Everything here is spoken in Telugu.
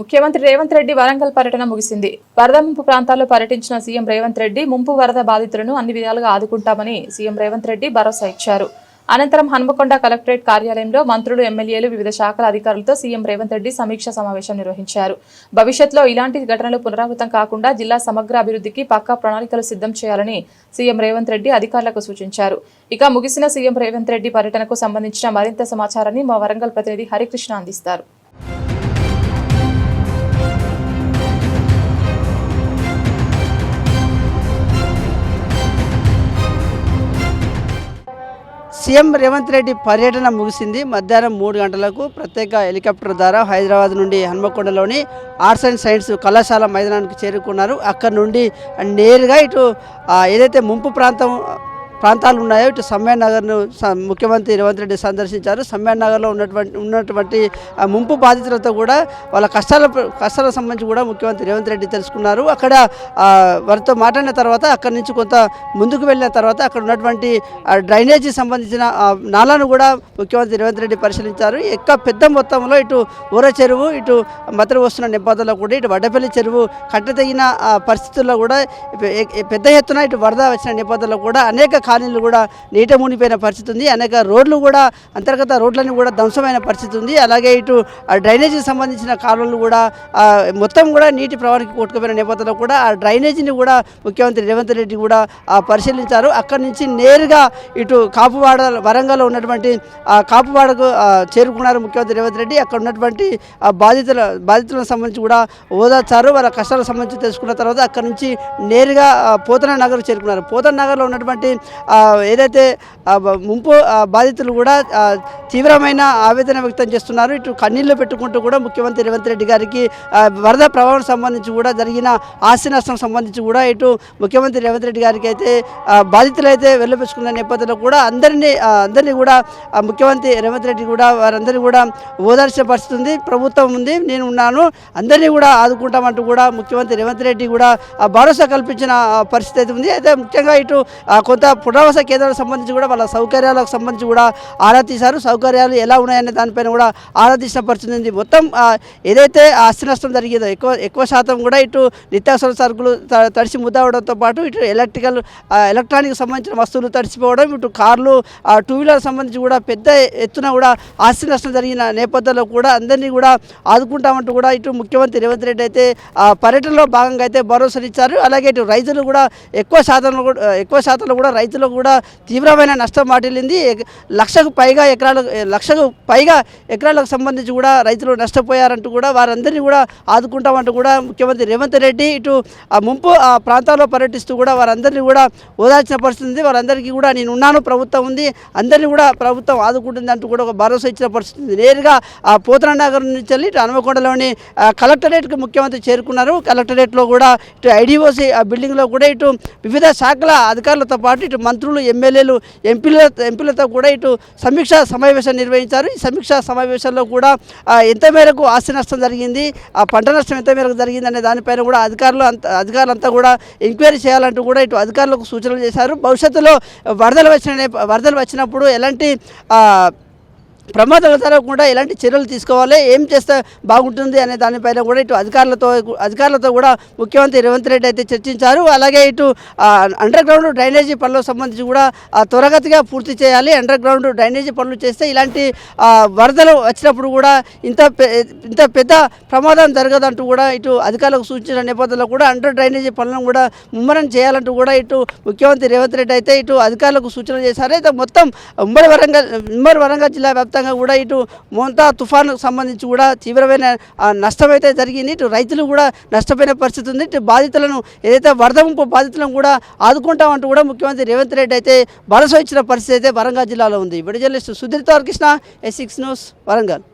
ముఖ్యమంత్రి రేవంత్ రెడ్డి వరంగల్ పర్యటన ముగిసింది. వరద ముంపు ప్రాంతాల్లో పర్యటించిన సీఎం రేవంత్ రెడ్డి ముంపు వరద బాధితులను అన్ని విధాలుగా ఆదుకుంటామని సీఎం రేవంత్ రెడ్డి భరోసా ఇచ్చారు. అనంతరం హన్మకొండ కలెక్టరేట్ కార్యాలయంలో మంత్రులు ఎమ్మెల్యేలు వివిధ శాఖల అధికారులతో సీఎం రేవంత్ రెడ్డి సమీక్ష సమావేశం నిర్వహించారు. భవిష్యత్లో ఇలాంటి ఘటనలు పునరావృతం కాకుండా జిల్లా సమగ్ర అభివృద్ధికి పక్కా ప్రణాళికలు సిద్ధం చేయాలని సీఎం రేవంత్ రెడ్డి అధికారులకు సూచించారు. ఇక ముగిసిన సీఎం రేవంత్ రెడ్డి పర్యటనకు సంబంధించిన మరింత సమాచారాన్ని మా వరంగల్ ప్రతినిధి హరికృష్ణ అందిస్తారు. సీఎం రేవంత్ రెడ్డి పర్యటన ముగిసింది. మధ్యాహ్నం మూడు గంటలకు ప్రత్యేక హెలికాప్టర్ ద్వారా హైదరాబాద్ నుండి హన్మకొండలోని ఆర్ట్స్ అండ్ సైన్స్ కళాశాల మైదానానికి చేరుకున్నారు. అక్కడ నుండి నేరుగా ఇటు ఏదైతే ముంపు ప్రాంతం ప్రాంతాలు ఉన్నాయో ఇటు సమ్మె నగర్ను ముఖ్యమంత్రి రేవంత్ రెడ్డి సందర్శించారు. సమ్మె నగర్లో ఉన్నటువంటి ఉన్నటువంటి ముంపు బాధితులతో కూడా వాళ్ళ కష్టాల కష్టాలకు సంబంధించి కూడా ముఖ్యమంత్రి రేవంత్ రెడ్డి తెలుసుకున్నారు. అక్కడ వారితో మాట్లాడిన తర్వాత అక్కడి నుంచి కొంత ముందుకు వెళ్ళిన తర్వాత అక్కడ ఉన్నటువంటి డ్రైనేజీ సంబంధించిన నాలను కూడా ముఖ్యమంత్రి రేవంత్ రెడ్డి పరిశీలించారు. ఎక్కువ పెద్ద మొత్తంలో ఇటు ఊర చెరువు ఇటు మతలు వస్తున్న నేపథ్యంలో కూడా ఇటు వడ్డపల్లి చెరువు కట్టతగిన ఆ, పరిస్థితుల్లో కూడా పెద్ద ఎత్తున ఇటు వరద వచ్చిన నేపథ్యంలో కూడా అనేక కాలనీలు కూడా నీట మునిపోయిన పరిస్థితి ఉంది. అనేక రోడ్లు కూడా అంతర్గత రోడ్లన్నీ కూడా ధ్వంసమైన పరిస్థితి ఉంది. అలాగే ఇటు ఆ డ్రైనేజీకి సంబంధించిన కాలువలు కూడా మొత్తం కూడా నీటి ప్రవాహానికి కొట్టుకుపోయిన నేపథ్యంలో కూడా ఆ డ్రైనేజీని కూడా ముఖ్యమంత్రి రేవంత్ రెడ్డి కూడా పరిశీలించారు. అక్కడి నుంచి నేరుగా ఇటు కాపువాడ వరంగల్లో ఉన్నటువంటి ఆ, కాపువాడకు చేరుకున్నారు ముఖ్యమంత్రి రేవంత్ రెడ్డి. అక్కడ ఉన్నటువంటి ఆ, బాధితుల బాధితులకు సంబంధించి కూడా ఓదార్చారు. వాళ్ళ కష్టాలకు సంబంధించి తెలుసుకున్న తర్వాత అక్కడ నుంచి నేరుగా పోతన నగర్ చేరుకున్నారు. పోతన నగర్లో ఉన్నటువంటి ఏదైతే ఆ, బ- ముంపు ఆ, బాధితులు కూడా ఆ, తీవ్రమైన ఆవేదన వ్యక్తం చేస్తున్నారు. ఇటు కన్నీళ్ళు పెట్టుకుంటూ కూడా ముఖ్యమంత్రి రేవంత్ రెడ్డి గారికి వరద ప్రభావం సంబంధించి కూడా జరిగిన ఆస్తి నష్టం సంబంధించి కూడా ఇటు ముఖ్యమంత్రి రేవంత్ రెడ్డి గారికి అయితే బాధితులు బాధితులైతే వెళ్ళపించుకున్న నేపథ్యంలో కూడా అందరినీ అందరినీ కూడా ముఖ్యమంత్రి రేవంత్ రెడ్డి కూడా వారందరినీ కూడా ఓదార్చిన పరిస్థితి ఉంది. ప్రభుత్వం ఉంది నేను ఉన్నాను. అందరినీ కూడా ఆదుకుంటామంటూ కూడా ముఖ్యమంత్రి రేవంత్ రెడ్డి కూడా భరోసా కల్పించిన పరిస్థితి అయితే ఉంది. అయితే ముఖ్యంగా ఇటు కొంత పునరావాస కేంద్రాలకు సంబంధించి కూడా వాళ్ళ సౌకర్యాలకు సంబంధించి కూడా ఆరా తీశారు. సౌకర్యాలు ఎలా ఉన్నాయనే దానిపైన కూడా ఆరా పరిస్థితి మొత్తం ఏదైతే ఆస్తి నష్టం జరిగిందో ఎక్కువ ఎక్కువ శాతం కూడా ఇటు నిత్యావసర సరుకులు త- తడిసి ముద్దవడంతో పాటు ఇటు ఎలక్ట్రికల్ ఎలక్ట్రానిక్ సంబంధించిన వస్తువులు తడిసిపోవడం ఇటు కార్లు ఆ, టూ వీలర్ సంబంధించి కూడా పెద్ద ఎత్తున కూడా ఆస్తి నష్టం జరిగిన నేపథ్యంలో కూడా అందరినీ కూడా ఆదుకుంటామంటూ కూడా ఇటు ముఖ్యమంత్రి రేవంత్ రెడ్డి అయితే ఆ పర్యటనలో భాగంగా అయితే భరోసానిచ్చారు. అలాగే ఇటు రైతులు కూడా ఎక్కువ శాతంలో కూడా ఎక్కువ శాతంలో కూడా రైతులకు కూడా తీవ్రమైన నష్టం వాటిల్లింది. లక్షకు పైగా ఎకరాలకు లక్షకు పైగా ఎకరాలకు సంబంధించి కూడా రైతులు నష్టపోయారంటూ కూడా వారందరినీ కూడా ఆదుకుంటామంటూ కూడా ముఖ్యమంత్రి రేవంత్ రెడ్డి ఇటు ఆ ముంపు ఆ ప్రాంతాల్లో పర్యటిస్తూ కూడా వారందరినీ కూడా ఓదార్చిన పరిస్థితి ఉంది. వారందరికీ కూడా నేను ఉన్నాను ప్రభుత్వం ఉంది. అందరినీ కూడా ప్రభుత్వం ఆదుకుంటుంది అంటూ కూడా ఒక భరోసా ఇచ్చిన పరిస్థితి ఉంది. నేరుగా ఆ పోతన నగరం నుంచి వెళ్ళి ఇటు హనుమకొండలోని కలెక్టరేట్కి ముఖ్యమంత్రి చేరుకున్నారు. కలెక్టరేట్లో కూడా ఇటు ఐడిఓసి ఆ బిల్డింగ్లో కూడా ఇటు వివిధ శాఖల అధికారులతో పాటు ఇటు మంత్రులు ఎమ్మెల్యేలు ఎంపీల ఎంపీలతో కూడా ఇటు సమీక్ష సమావేశం సమావేశం నిర్వహించారు. ఈ సమీక్ష సమావేశంలో కూడా ఎంత మేరకు ఆస్తి నష్టం జరిగింది ఆ పంట నష్టం ఎంత మేరకు జరిగింది అనే దానిపైన కూడా అధికారులు అంత అధికారులంతా కూడా ఎంక్వైరీ చేయాలంటూ కూడా ఇటు అధికారులకు సూచనలు చేశారు. భవిష్యత్తులో వరదలు వచ్చిన వరదలు వచ్చినప్పుడు ఎలాంటి ప్రమాదాలు జరగకుండా ఎలాంటి చర్యలు తీసుకోవాలి ఏం చేస్తే బాగుంటుంది అనే దానిపైన కూడా ఇటు అధికారులతో అధికారులతో కూడా ముఖ్యమంత్రి రేవంత్ రెడ్డి అయితే చర్చించారు. అలాగే ఇటు అండర్ గ్రౌండ్ డ్రైనేజీ పనులకు సంబంధించి కూడా త్వరగతిగా పూర్తి చేయాలి. అండర్ గ్రౌండ్ డ్రైనేజీ పనులు చేస్తే ఇలాంటి వరదలు వచ్చినప్పుడు కూడా ఇంత ఇంత పెద్ద ప్రమాదం జరగదంటూ కూడా ఇటు అధికారులకు సూచించిన నేపథ్యంలో కూడా అండర్ డ్రైనేజీ పనులను కూడా ముమ్మరం చేయాలంటూ కూడా ఇటు ముఖ్యమంత్రి రేవంత్ రెడ్డి అయితే ఇటు అధికారులకు సూచన చేశారు. అయితే మొత్తం ఉమ్మడి వరంగల్ ఉమ్మడి వరంగల్ జిల్లా వ్యాప్తంగా కూడా ఇటు మోంతా తుఫాను సంబంధించి కూడా తీవ్రమైన నష్టమైతే జరిగింది. ఇటు రైతులు కూడా నష్టపోయిన పరిస్థితి ఉంది. ఇటు బాధితులను ఏదైతే వరద ముంపు బాధితులను కూడా ఆదుకుంటామంటూ కూడా ముఖ్యమంత్రి రేవంత్ రెడ్డి అయితే భరోసా ఇచ్చిన పరిస్థితి అయితే వరంగల్ జిల్లాలో ఉంది. విడుదల journalist Sudheer Krishna S six news Warangal.